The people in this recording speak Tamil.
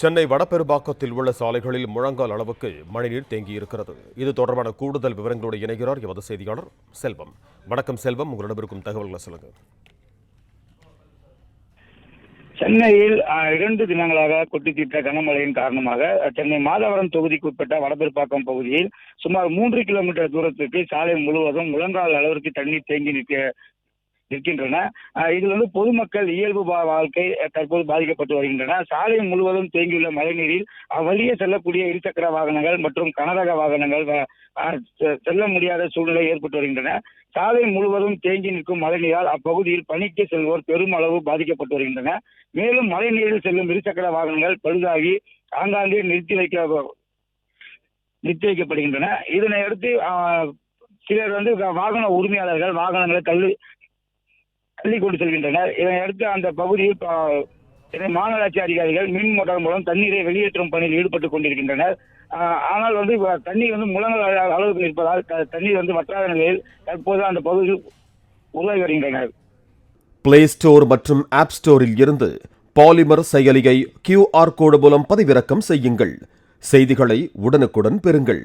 சென்னை வடபெரும்பாக்கத்தில் உள்ள சாலைகளில் முழங்கால் அளவுக்கு மழைநீர் தேங்கியிருக்கிறது. இது தொடர்பான கூடுதல் விவரங்களோடு இணைகிறார் எமது செய்தியாளர் செல்வம். வணக்கம் செல்வம். உங்களிடம் இருக்கும் தகவல்களை சொல்லுங்க சென்னையில் இரண்டு தினங்களாக கொட்டித்தீர்த்த கனமழையின் காரணமாக சென்னை மாதவரம் தொகுதிக்குட்பட்ட வடபெருப்பாக்கம் பகுதியில் சுமார் மூன்று கிலோமீட்டர் தூரத்துக்கு சாலை முழுவதும் முழங்கால் அளவிற்கு தண்ணீர் தேங்கி நிற்க நிற்கின்றன. இதில் வந்து பொதுமக்கள் இயல்பு வாழ்க்கை தற்போது பாதிக்கப்பட்டு வருகின்றன. சாலை முழுவதும் தேங்கியுள்ள மழைநீரில் அவ்வழியே செல்லக்கூடிய இருசக்கர வாகனங்கள் மற்றும் கனரக வாகனங்கள் வ- செ- செல்ல முடியாத சூழ்நிலை ஏற்பட்டு வருகின்றன. சாலை முழுவதும் தேங்கி நிற்கும் மழைநீரால் அப்பகுதியில் பணிக்கு செல்வோர் பெரும் அளவு பாதிக்கப்பட்டு வருகின்றன. மேலும் மழைநீரில் செல்லும் இருசக்கர வாகனங்கள் பழுதாகி ஆங்காங்கே நிறுத்தி வைக்க நிறுத்தி வைக்கப்படுகின்றன. இதனை அடுத்து சிலர் வந்து வாகன உரிமையாளர்கள் வாகனங்களை தள்ளு தள்ளி கொண்டு செல்கின்றனர் இதனையடுத்து அந்த பகுதியில் மாநகராட்சி அதிகாரிகள் மின் மோட்டார் மூலம் தண்ணீரை வெளியேற்றும் பணியில் ஈடுபட்டுக் கொண்டிருக்கின்றனர். ஆனால் வந்து தண்ணீர் வந்து முழங்கள் அளவுக்கு இருப்பதால் தண்ணீர் வந்து வற்றாத நிலையில் தற்போது அந்த பகுதியில் உருவாகி வருகின்றனர். பிளே ஸ்டோர் மற்றும் ஆப் ஸ்டோரில் இருந்து பாலிமர் செயலியை கியூஆர் கோடு மூலம் பதிவிறக்கம் செய்யுங்கள். செய்திகளை உடனுக்குடன் பெறுங்கள்.